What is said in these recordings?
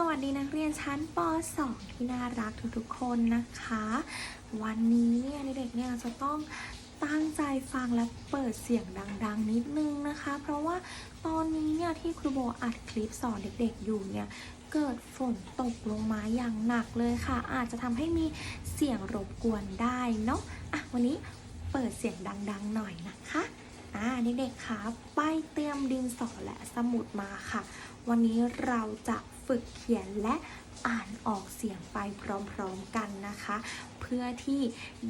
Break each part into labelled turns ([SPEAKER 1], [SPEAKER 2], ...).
[SPEAKER 1] สวัสดีนักเรียนชั้นป .2 ที่น่ารักทุกๆคนนะคะ วันนี้เนี่ยเด็กๆเนี่ยจะต้องตั้งใจฟังและเปิดเสียงดัง ๆ นิดนึงนะคะ เพราะว่าตอนนี้เนี่ยที่ครูโบอัดคลิปสอนเด็กๆอยู่เนี่ยเกิดฝนตกลงมาอย่างหนักเลยค่ะ อาจจะทำให้มีเสียงรบกวนได้เนาะอะวันนี้เปิดเสียงดัง ๆ หน่อยนะคะอ่าเด็กๆคะไปเตรียมดินสอและสมุดมาค่ะ วันนี้เราจะ ฝึกเขียนและอ่านออกเสียงไปพร้อมๆกันนะคะ เพื่อที่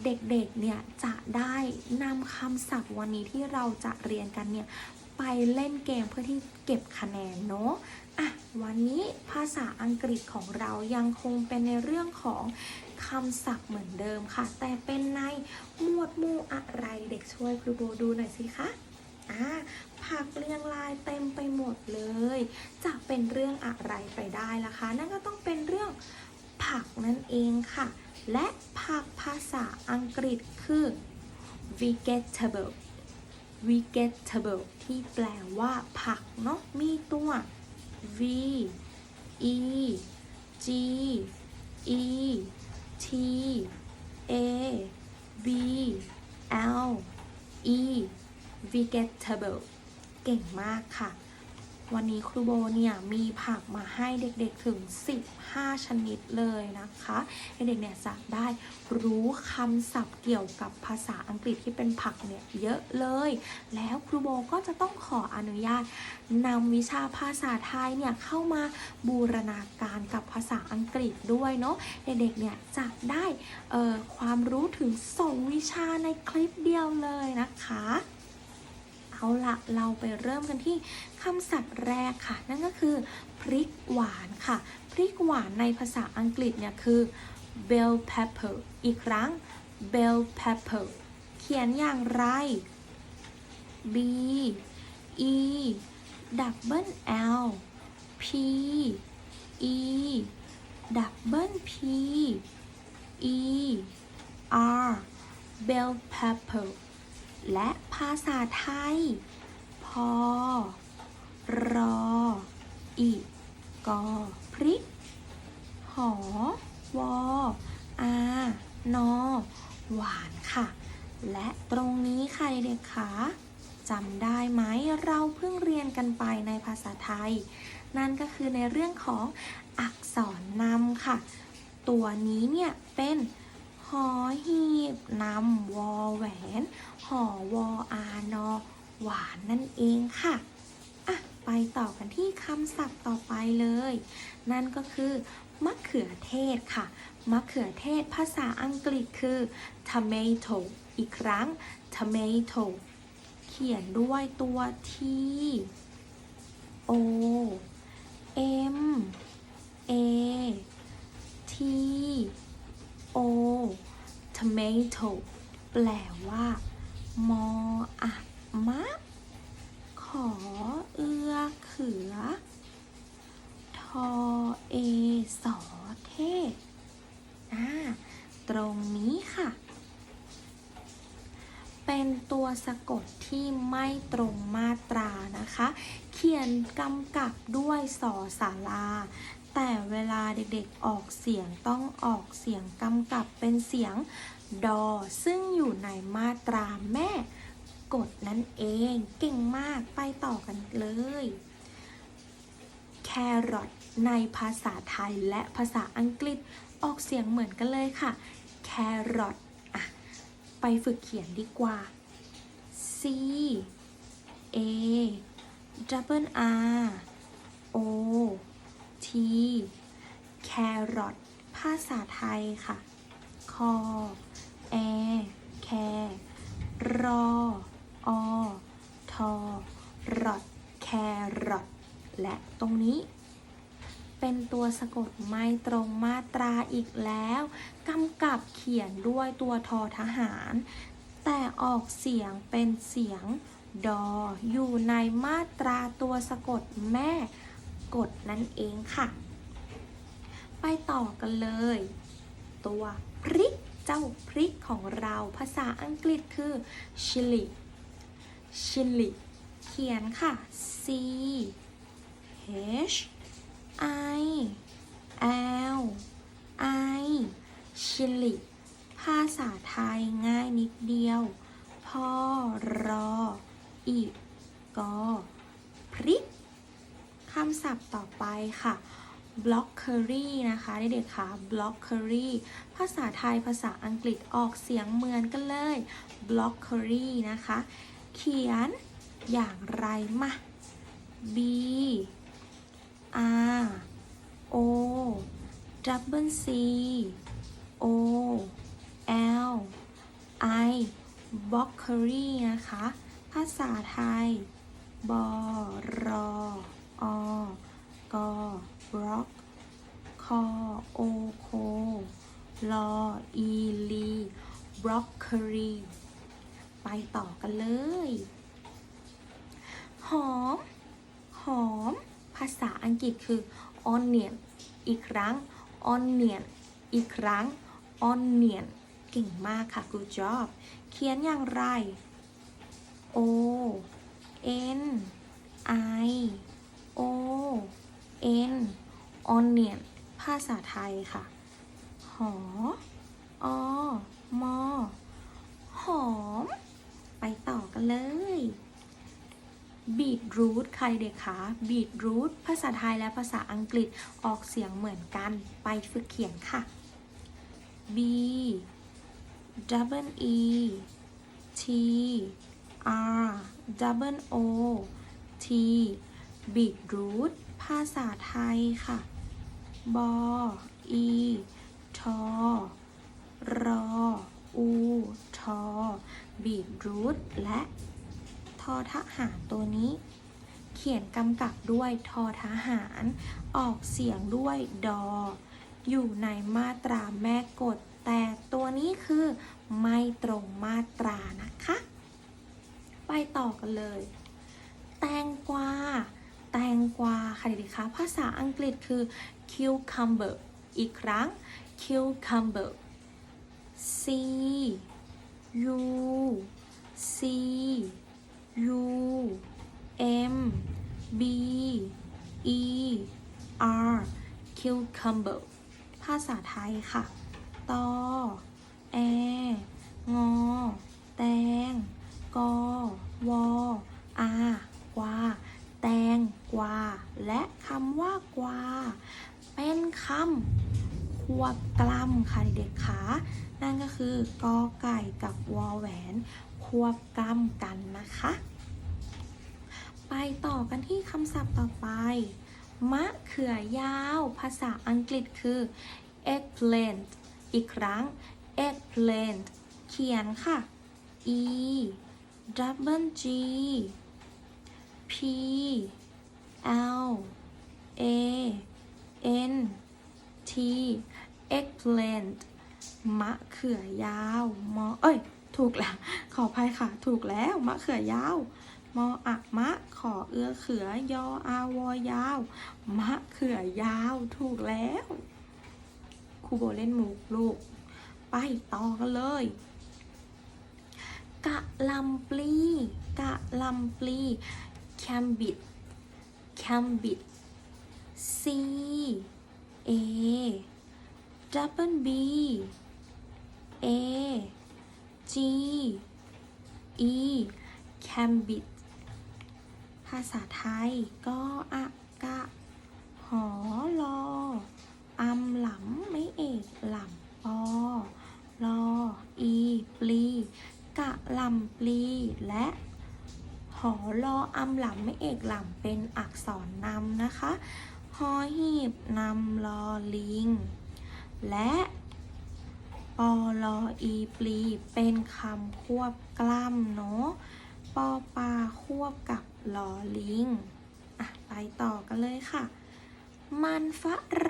[SPEAKER 1] เด็กๆเนี่ยจะได้นำคำศัพท์วันนี้ที่เราจะเรียนกันเนี่ยไปเล่นเกมเพื่อที่เก็บคะแนนเนาะอะวันนี้ภาษาอังกฤษของเรายังคงเป็นในเรื่องของคำศัพท์เหมือนเดิมค่ะ แต่เป็นในหมวดหมู่อะไรเด็กช่วยครูโบดูหน่อยสิคะ อ่าผักเรียงรายเต็มไปหมดเลย จะเป็นเรื่องอะไรไปได้ล่ะคะ นั่นก็ต้องเป็นเรื่องผักนั่นเองค่ะ และผักภาษาอังกฤษคือ vegetable vegetable ที่แปลว่าผักเนาะ มีตัว v e g e t a b l e vegetable เก่งมากค่ะ วันนี้ครูโบเนี่ยมีผักมาให้เด็กๆถึง 15 ชนิดเลยนะคะเด็กๆเนี่ยจะได้รู้คำศัพท์เกี่ยวกับภาษาอังกฤษที่เป็นผักเนี่ยเยอะเลย แล้วครูโบก็จะต้องขออนุญาตนำวิชาภาษาไทยเนี่ยเข้ามาบูรณาการกับภาษาอังกฤษด้วยเนาะเด็กๆเนี่ยจะได้ความรู้ถึงสองวิชาในคลิปเดียวเลยนะคะ เอาละเราไปเริ่มกันที่คำศัพท์แรกค่ะ นั่นก็คือพริกหวานค่ะ พริกหวานในภาษาอังกฤษเนี่ยคือ bell pepper อีกครั้ง bell pepper เขียนอย่างไร b e double l p e double p e r bell pepper และภาษาไทย พอ รอ อีกอพริก หอ วอ อา นอ หวานค่ะ และตรงนี้ค่ะเด็กๆคะจำได้ไหมเราเพิ่งเรียนกันไปในภาษาไทย นั่นก็คือในเรื่องของอักษรนำค่ะ ตัวนี้เนี่ยเป็น หอหีบนำวอแหวนหอวออานอหวานนั่นเองค่ะอะ ไปต่อกันที่คำศัพท์ต่อไปเลย นั่นก็คือมะเขือเทศค่ะ มะเขือเทศภาษาอังกฤษคือ tomato อีกครั้ง tomato เขียนด้วยตัว t o m a t o tomato แปลว่า มออะมะ ขอเอือเขือ ทอเอสอเทอ่าตรงนี้ค่ะ เป็นตัวสะกดที่ไม่ตรงมาตรานะคะ เขียนกำกับด้วยสอสาราแต่เวลาเด็กๆออกเสียงต้องออกเสียงกำกับเป็นเสียง ดอ ซึ่งอยู่ในมาตราแม่กดนั่นเอง เก่งมากไปต่อกันเลย แครอทในภาษาไทยและภาษาอังกฤษออกเสียงเหมือนกันเลยค่ะ แครอทอะไปฝึกเขียนดีกว่า C A double R O T แครอทภาษาไทยค่ะ คอ แอ แค รอ อ ทอ รอทแครอทและตรงนี้ เป็นตัวสะกดไม่ตรงมาตราอีกแล้วกำกับเขียนด้วยตัวทอทหาร แต่ออกเสียงเป็นเสียงดออยู่ในมาตราตัวสะกดแม่กดนั่นเองค่ะ ไปต่อกันเลย ตัวพริก เจ้าพริกของเราภาษาอังกฤษคือ chili chili เขียนค่ะ C H I L I ชิลิภาษาไทยง่ายนิดเดียว พอรออีกกอพริกคำศัพท์ต่อไปค่ะ blockery นะคะเด็กๆค่ะ blockery ภาษาไทยภาษาอังกฤษออกเสียงเหมือนกันเลย blockery นะคะ เขียนอย่างไรมา B R O double C O L I blockery นะคะ ภาษาไทย บรออกบล็อกคอโอโคลออีลีบล็อกเครีไปต่อกันเลย หอม หอม ภาษาอังกฤษคือ onion อีกครั้ง onion อีกครั้ง onion เก่งมากค่ะ good job เขียนอย่างไร O N I O N onion ภาษาไทยค่ะ หออมอ หอม ไปต่อกันเลยบีทรูทใครเด็กคะบีทรูทภาษาไทยและภาษาอังกฤษออกเสียงเหมือนกัน ไปฝึกเขียนค่ะ B double E T R double O T บีทรูทภาษาไทยค่ะบอ อี ทอ รอ อู ท บีทรูทและทอทหารตัวนี้ เขียนกำกับด้วยทอทหาร ออกเสียงด้วยดอ อยู่ในมาตราแม่กฎ แต่ตัวนี้คือไม่ตรงมาตรานะคะ ไปต่อกันเลย แตงกวาแตงกวาค่ะเด็กๆคะภาษาอังกฤษคือ cucumber อีกครั้ง cucumber C U C U M B E R cucumber ภาษาไทยค่ะ ตอ แอ งอ แตง กอ วอ อากวา แตงกวา และคำว่ากวา เป็นคำ ควบกล้ำค่ะเด็กๆคะนั่นก็คือกอไก่กับวอแหวน ควบกล้ำกันนะคะ ไปต่อกันที่คำศัพท์ต่อไป มะเขือยาว ภาษาอังกฤษคือ eggplant อีกครั้ง eggplant เขียนค่ะ e double g p l a n t eggplant มะเขือยาวมอเอ้ย ถูกแล้ว ขออภัยค่ะ ถูกแล้วมะเขือยาวมออะมะ ขอเอือเขือยออาวอยาว มะเขือยาวถูกแล้วครูโบเล่นมุกลูก ไปต่อกันเลย กะลำปลี กะลำปลีแคมบิดแคมบิด C A double B A G E แคมบิดภาษาไทยก็อะกะ หอลออำหลำไม่เอกหลำปอลออีปลีกะหลำปลีและหอลออำหลำไม่เอกหลำเป็นอักษรนำนะคะ หอหีบนำลอลิง และปอลออีปลีเป็นคำควบกล้ำเนาะปอปลาควบกับลอลิงอะไปต่อกันเลยค่ะ มันฝ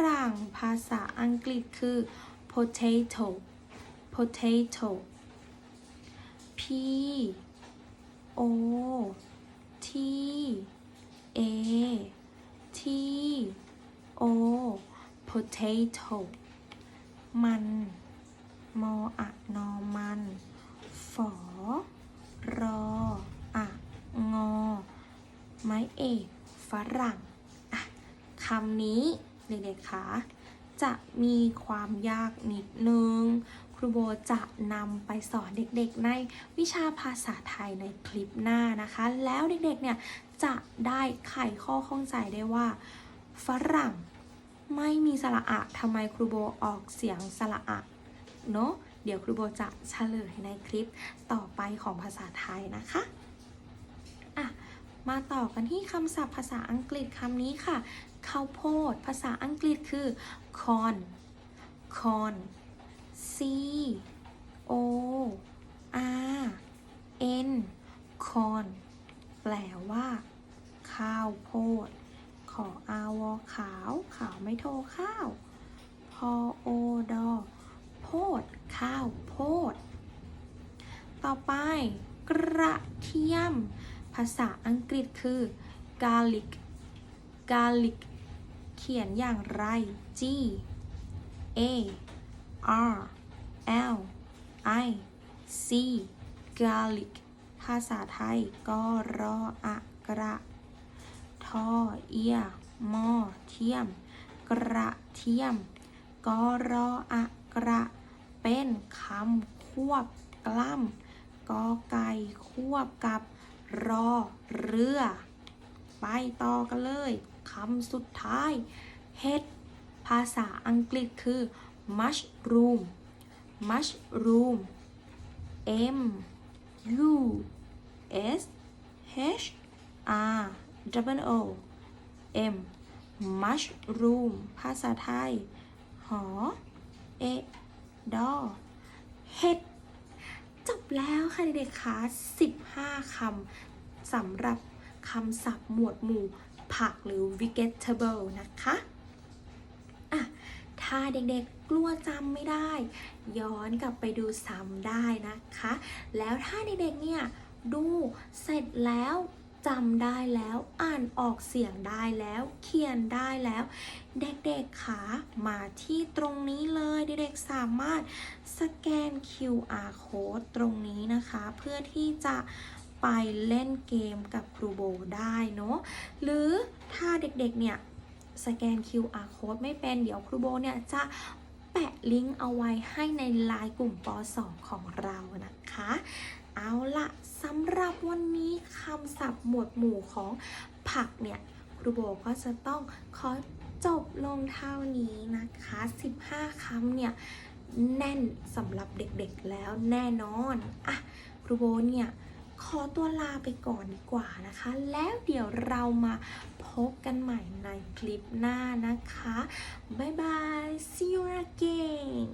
[SPEAKER 1] รั่งภาษาอังกฤษคือ potato potato P O T A T O potato มันมออะนอมันฝอรออะงอ ไม้เอกฝรั่งคำนี้เด็กๆคะจะมีความยากนิดนึง ครูโบจะนำไปสอนเด็กๆ ในวิชาภาษาไทยในคลิปหน้านะคะ แล้วเด็กๆเนี่ยจะได้ไขข้อข้องใจได้ว่า ฝรั่ง ไม่มีสระอะทำไมครูโบออกเสียงสระอะเนาะเดี๋ยวครูโบจะเฉลยในคลิปต่อไปของภาษาไทยนะคะอะมาต่อกันที่คำศัพท์ภาษาอังกฤษคำนี้ค่ะข้าวโพด ภาษาอังกฤษคือ corn corn c o r n corn แปลว่า ข้าวโพด ขออาวอขาว ขาวไม่โทข้าว พอโอดอโพด ข้าวโพด ต่อไปกระเทียม ภาษาอังกฤษคือ garlic garlic เขียนอย่างไร G A R L I C garlic ภาษาไทยก็รออะกระ ทอ เอียมอเทียม กระเทียมกรออะกระ เป็นคำควบกล้ำกอไก่ควบกับ รอเรือ ไปต่อกันเลยคำสุดท้ายเห็ดภาษาอังกฤษคือ mushroom mushroom M U S H R W O M mushroom ภาษาไทย หอ เอ ดอ เห็ด จบแล้วค่ะเด็กๆคะ15 คำสำหรับคำศัพท์หมวดหมู่ผักหรือ vegetable นะคะอะถ้าเด็กๆกลัวจำไม่ได้ ย้อนกลับไปดูซ้ำได้นะคะ แล้วถ้าเด็กๆเนี่ยดูเสร็จแล้ว จำได้แล้ว อ่านออกเสียงได้แล้ว เขียนได้แล้ว เด็กๆคะมาที่ตรงนี้เลย เด็กๆสามารถสแกน QR code ตรงนี้นะคะ เพื่อที่จะไปเล่นเกมกับครูโบได้เนาะหรือถ้าเด็กๆเนี่ยสแกน QR code ไม่เป็นเดี๋ยวครูโบเนี่ยจะแปะลิงก์เอาไว้ให้ในไลน์กลุ่มป .2 ของเรานะคะ เอาละสำหรับวันนี้คำศัพท์หมวดหมู่ของผักเนี่ยครูโบก็จะต้องขอจบลงเท่านี้นะคะ 15 คำเนี่ยแน่นสำหรับเด็กๆแล้วแน่นอนอะครูโบเนี่ยขอตัวลาไปก่อนดีกว่านะคะ แล้วเดี๋ยวเรามาพบกันใหม่ในคลิปหน้านะคะ บ๊ายบาย see you again